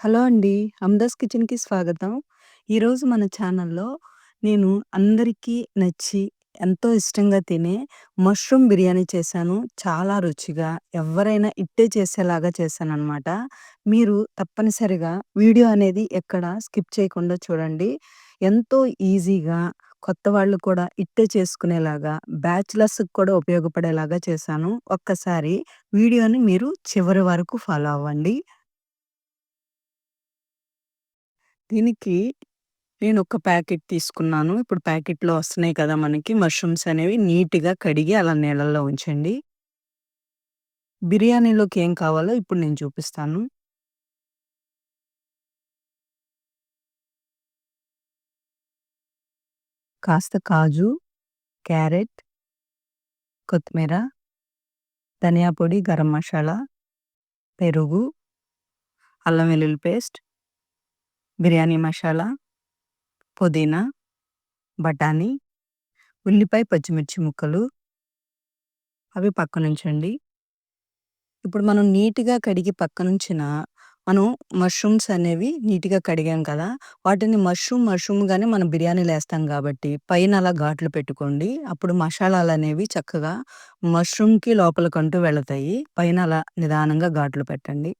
Hello అండి. అమ్దాస్ కిచెన్‌కి స్వాగతం. ఈరోజు మన ఛానల్‌లో నేను అందరికీ నచ్చి, ఎంతో ఇష్టంగా తినే మష్రూమ్ బిర్యానీ చేశాను. చాలా రుచిగా ఎవ్వరైనా ఇట్టే చేసేలాగా చేశాననమాట. మీరు తప్పనిసరిగా వీడియో అనేది ఎక్కడ స్కిప్ చేయకుండా చూడండి. ఎంతో ఈజీగా కొత్త వాళ్ళు కూడా ఇట్టే చేసుకునేలాగా, బ్యాచిలర్స్‌కి కూడా ఉపయోగపడేలాగా చేశాను. ఒక్కసారి వీడియోని మీరు చివరి వరకు ఫాలో అవ్వండి. దీనికి నేను ఒక ప్యాకెట్ తీసుకున్నాను. ఇప్పుడు ప్యాకెట్‌లో వస్తున్నాయి కదా! మనకి మష్రూమ్స్ అనేవి నీట్‌గా కడిగి అలా నీళ్ళల్లో ఉంచండి. బిర్యానీలోకి ఏం కావాలో ఇప్పుడు నేను చూపిస్తాను. కాస్త కాజు, క్యారెట్ కొత్తిమీర, ధనియా పొడి, గరం మసాలా, పెరుగు, అల్లం వెల్లుల్లి పేస్ట్, బిర్యానీ మసాలా, పుదీనా, బఠానీ, ఉల్లిపాయ, పచ్చిమిర్చి ముక్కలు అవి పక్కనుంచండి. ఇప్పుడు మనం నీట్‌గా కడిగి పక్కనుంచిన మనం మష్రూమ్స్ అనేవి నీట్‌గా కడిగాం కదా! వాటిని మష్రూమ్ మష్రూమ్‌గానే మనం బిర్యానీలు వేస్తాం కాబట్టి పైన అలా ఘాట్లు పెట్టుకోండి. అప్పుడు మసాలాలు అనేవి చక్కగా మష్రూమ్‌కి లోపలికంటూ వెళతాయి. పైన అలా నిదానంగా ఘాట్లు పెట్టండి.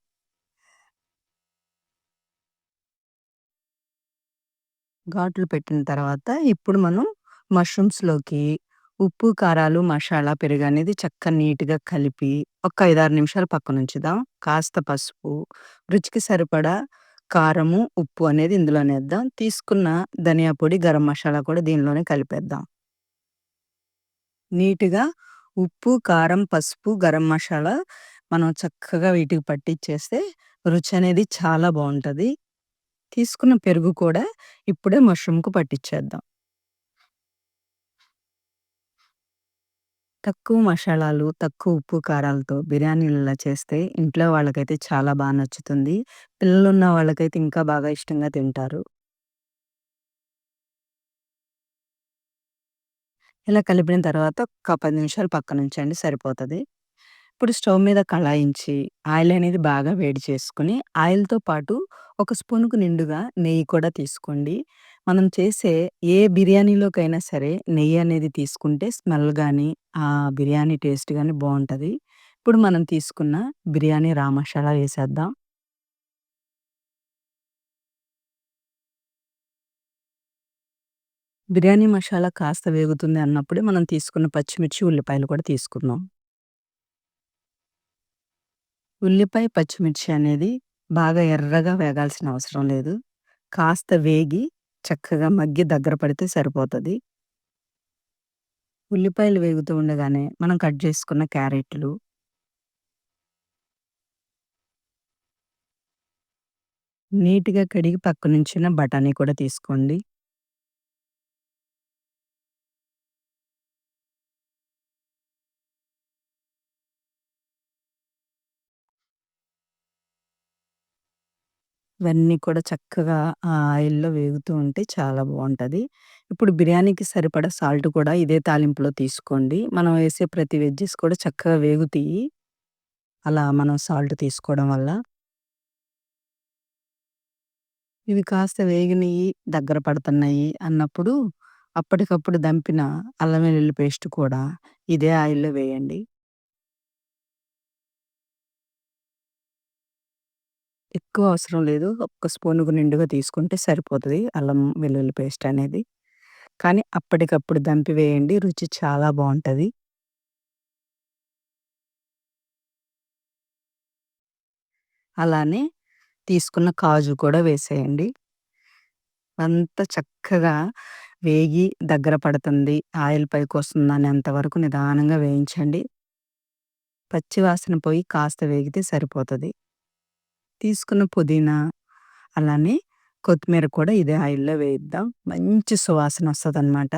ఘాట్లు పెట్టిన తర్వాత ఇప్పుడు మనం మష్రూమ్స్‌లోకి ఉప్పు, కారాలు, మసాలా, పెరుగనేది చక్కగా నీట్‌గా కలిపి ఒక 5, 6 నిమిషాలు పక్కనుంచుదాం. కాస్త పసుపు, రుచికి సరిపడా కారము, ఉప్పు అనేది ఇందులోనే వేద్దాం తీసుకున్న ధనియా పొడి, గరం మసాలా కూడా దీనిలోనే కలిపేద్దాం. నీట్‌గా ఉప్పు, కారం, పసుపు, గరం మసాలా మనం చక్కగా వీటికి పట్టిచ్చేస్తే రుచనేది చాలా బావుంటది. తీసుకున్న పెరుగు కూడా ఇప్పుడే మష్రూమ్‌కు పట్టించేద్దాం తక్కువ మసాలాలు తక్కువ ఉప్పు, కారాలతో బిర్యానీలు ఇలా చేస్తే ఇంట్లో వాళ్ళకైతే చాలా బాగా నచ్చుతుంది. పిల్లలున్న వాళ్ళకైతే ఇంకా బాగా ఇష్టంగా తింటారు. ఇలా కలిపిన తర్వాత ఒక పది నిమిషాలు పక్కనుంచండి సరిపోతుంది ఇప్పుడు స్టవ్ మీద కళాయించి ఆయిల్ అనేది బాగా వేడి చేసుకుని ఆయిల్‌తో పాటు ఒక స్పూన్‌కు నిండుగా నెయ్యి కూడా తీసుకోండి. మనం చేసే ఏ బిర్యానీలోకైనా సరే నెయ్యి అనేది తీసుకుంటే స్మెల్ కానీ ఆ బిర్యానీ టేస్ట్ కానీ బావుంటది. ఇప్పుడు మనం తీసుకున్న బిర్యానీ రా మసాలా వేసేద్దాం. బిర్యానీ మసాలా కాస్త వేగుతుంది అన్నప్పుడే మనం తీసుకున్న పచ్చిమిర్చి, ఉల్లిపాయలు కూడా తీసుకుందాం. ఉల్లిపాయ, పచ్చిమిర్చి అనేది బాగా ఎర్రగా వేగాల్సిన అవసరం లేదు. కాస్త వేగి చక్కగా మగ్గి దగ్గర పడితే సరిపోతది. ఉల్లిపాయలు వేగుతూ ఉండగానే మనం కట్ చేసుకున్న క్యారెట్లు నీట్‌గా కడిగి పక్కనుంచిన బఠానీ కూడా తీసుకోండి. ఇవన్నీ కూడా చక్కగా ఆ ఆయిల్‌లో వేగుతూ ఉంటే చాలా బావుంటది. ఇప్పుడు బిర్యానీకి సరిపడా సాల్ట్ కూడా ఇదే తాలింపులో తీసుకోండి. మనం వేసే ప్రతి వెజ్జెస్ కూడా చక్కగా వేగుతియి. అలా మనం సాల్ట్ తీసుకోవడం వల్ల. ఇవి కాస్త వేగినియి, దగ్గర పడుతున్నాయి అన్నప్పుడు అప్పటికప్పుడు దంపిన అల్లం వెల్లుల్లి పేస్ట్ కూడా ఇదే ఆయిల్‌లో వేయండి. ఎక్కువ అవసరం లేదు. ఒక్క స్పూనుకు నిండుగా తీసుకుంటే సరిపోతది అల్లం వెల్లుల్లి పేస్ట్ అనేది. కానీ అప్పటికప్పుడు దంపి వేయండి. రుచి చాలా బావుంటది. అలానే తీసుకున్న కాజు కూడా వేసేయండి. అంతా చక్కగా వేగి దగ్గర పడుతుంది. ఆయిల్ పైకొస్తుందనేంత వరకు నిదానంగా వేయించండి. పచ్చి వాసన పోయి కాస్త వేగితే సరిపోతది. తీసుకున్న పుదీనా, అలానే కొత్తిమీర కూడా ఇదే ఆయిల్‌లో వేయిద్దాం. మంచి సువాసన సువాసనొస్తదనమాట.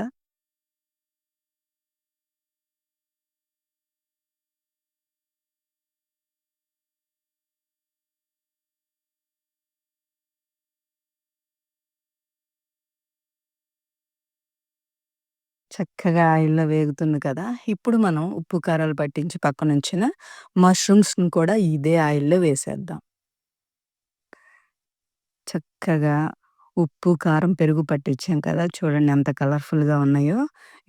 చక్కగా ఆయిల్‌లో వేగుతుంది కదా! ఇప్పుడు మనం ఉప్పు, కారాలు పట్టించి పక్కనుంచిన మష్రూమ్స్‌ని కూడా ఇదే ఆయిల్‌లో వేసేద్దాం. చక్కగా ఉప్పు, కారం, పెరుగు పట్టించాం కదా! చూడండి ఎంత కలర్‌ఫుల్‌గా ఉన్నాయో.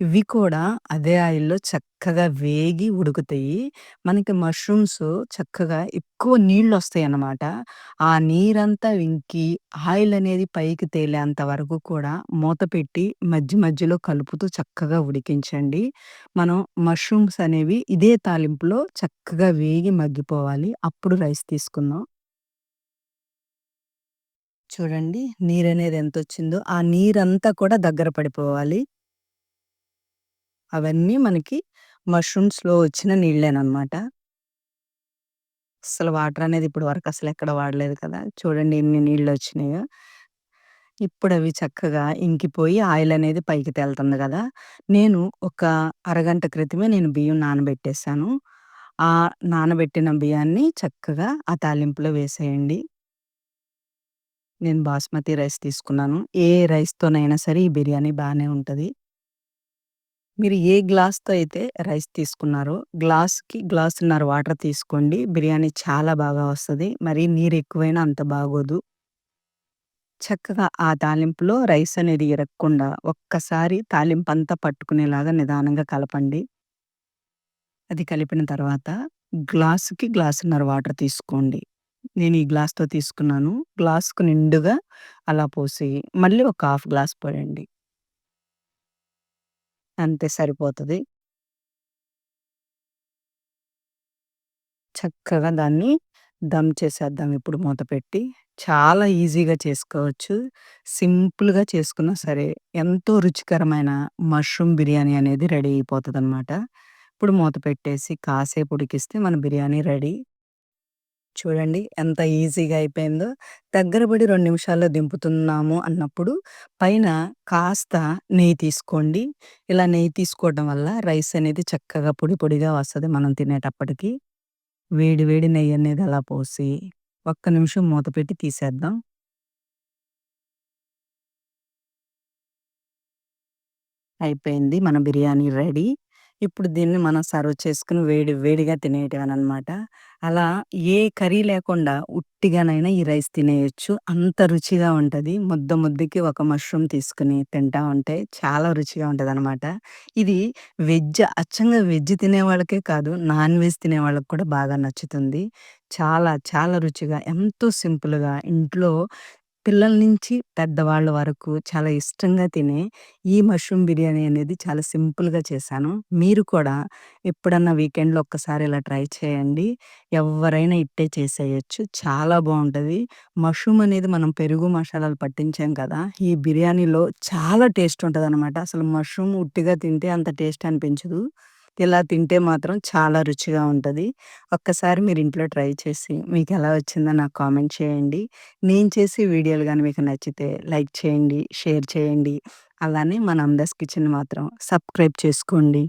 ఇవి కూడా అదే ఆయిల్‌లో చక్కగా వేగి ఉడుకుతాయి. మనకి మష్రూమ్స్ చక్కగా ఎక్కువ నీళ్ళొస్తాయన్నమాట. ఆ నీరంతా ఇంకి ఆయిల్ అనేది పైకి తేలేంత వరకు కూడా మూత పెట్టి మధ్య మధ్యలో కలుపుతూ చక్కగా ఉడికించండి. మనం మష్రూమ్స్ అనేవి ఇదే తాలింపులో చక్కగా వేగి మగ్గిపోవాలి. అప్పుడు రైస్ తీసుకుందాం. చూడండి నీరు అనేది ఎంత వచ్చిందో ఆ నీరంతా కూడా దగ్గర పడిపోవాలి. అవన్నీ మనకి మష్రూమ్స్‌లో వచ్చిన నీళ్ళేనమాట అసలు వాటర్ అనేది ఇప్పుడు వరకు అసలు ఎక్కడ వాడలేదు కదా! చూడండి ఎన్ని నీళ్ళు వచ్చినాయో ఇప్పుడు అవి చక్కగా ఇంకిపోయి ఆయిల్ అనేది పైకి తేలుతుంది కదా నేను ఒక అరగంట క్రితమే నేను బియ్యం నానబెట్టేసాను. ఆ నానబెట్టిన బియ్యాన్ని చక్కగా ఆ తాలింపులో వేసేయండి. నేను బాస్మతి రైస్ తీసుకున్నాను. ఏ రైస్‌తోనైనా సరే ఈ బిర్యానీ బానే ఉంటది. మీరు ఏ గ్లాస్‌తో అయితే రైస్ తీసుకున్నారో, గ్లాస్‌కి గ్లాసున్నర వాటర్ తీసుకోండి. బిర్యానీ చాలా బాగా వస్తది. మరీ నీరెక్కువైనా అంత బాగోదు. చక్కగా ఆ తాలింపులో రైస్ అనేది ఇరక్కుండా ఒక్కసారి తాలింపంతా పట్టుకునేలాగా నిదానంగా కలపండి. అది కలిపిన తర్వాత గ్లాసుకి గ్లాసున్నర వాటర్ తీసుకోండి. నేను ఈ గ్లాస్‌తో తీసుకున్నాను. గ్లాస్‌కు నిండుగా అలా పోసి మళ్ళీ ఒక హాఫ్ గ్లాస్ పోయండి. అంతే సరిపోతది. చక్కగా దాన్ని దమ్ చేసేద్దాం ఇప్పుడు మూత పెట్టి. చాలా ఈజీగా చేసుకోవచ్చు. సింపుల్‌గా చేసుకున్నా సరే, ఎంతో రుచికరమైన మష్రూమ్ బిర్యానీ అనేది రెడీ అయిపోతదనమాట. ఇప్పుడు మూత పెట్టేసి కాసేపు ఉడికిస్తే మన బిర్యానీ రెడీ. చూడండి ఎంత ఈజీగా అయిపోయిందో. దగ్గరబడి రెండు నిమిషాల్లో దింపుతున్నాము అన్నప్పుడు పైన కాస్త నెయ్యి తీసుకోండి. ఇలా నెయ్యి తీసుకోవడం వల్ల రైస్ అనేది చక్కగా పొడి పొడిగా వస్తుంది మనం తినేటప్పటికి. వేడి వేడి నెయ్యి అనేది అలా పోసి ఒక్క నిమిషం మూత పెట్టి తీసేద్దాం. అయిపోయింది. మన బిర్యానీ రెడీ. ఇప్పుడు దీన్ని మనం సర్వ్ చేసుకొని వేడి వేడిగా తినేయటమేననమాట. అలా ఏ కర్రీ లేకుండా ఉట్టిగానైనా ఈ రైస్ తినేయొచ్చు. అంత రుచిగా ఉంటది. ముద్ద ముద్దకి ఒక మష్రూమ్ తీసుకొని తింటా ఉంటే చాలా రుచిగా ఉంటదనమాట. ఇది వెజ్ అచ్చంగా వెజ్ తినేవాళ్ళకే కాదు, నాన్ వెజ్ తినేవాళ్ళకి కూడా బాగా నచ్చుతుంది. చాలా చాలా రుచిగా ఎంతో సింపుల్‌గా ఇంట్లో పిల్లల నుంచి పెద్దవాళ్ళ వరకు చాలా ఇష్టంగా తినే ఈ మష్రూమ్ బిర్యానీ అనేది చాలా సింపుల్‌గా చేశాను. మీరు కూడా ఎప్పుడన్నా వీకెండ్‌లో ఒక్కసారి ఇలా ట్రై చేయండి. ఎవ్వరైనా ఇట్టే చేసేయొచ్చు. చాలా బావుంటది. మష్రూమ్ అనేది మనం పెరుగు, మసాలాలు పట్టించాం కదా! ఈ బిర్యానీలో చాలా టేస్ట్ ఉంటదనమాట. అసలు మష్రూమ్ ఉట్టిగా తింటే అంత టేస్ట్ అనిపించదు. ఇలా తింటే మాత్రం చాలా రుచిగా ఉంటది. ఒక్కసారి మీరు ఇంట్లో ట్రై చేసి మీకెలా వచ్చిందో నాకు కామెంట్ చేయండి. నేను చేసే వీడియోలు గాని మీకు నచ్చితే లైక్ చేయండి, షేర్ చేయండి. అలానే మన అమ్దాస్ కిచెన్ మాత్రం సబ్స్క్రైబ్ చేసుకోండి.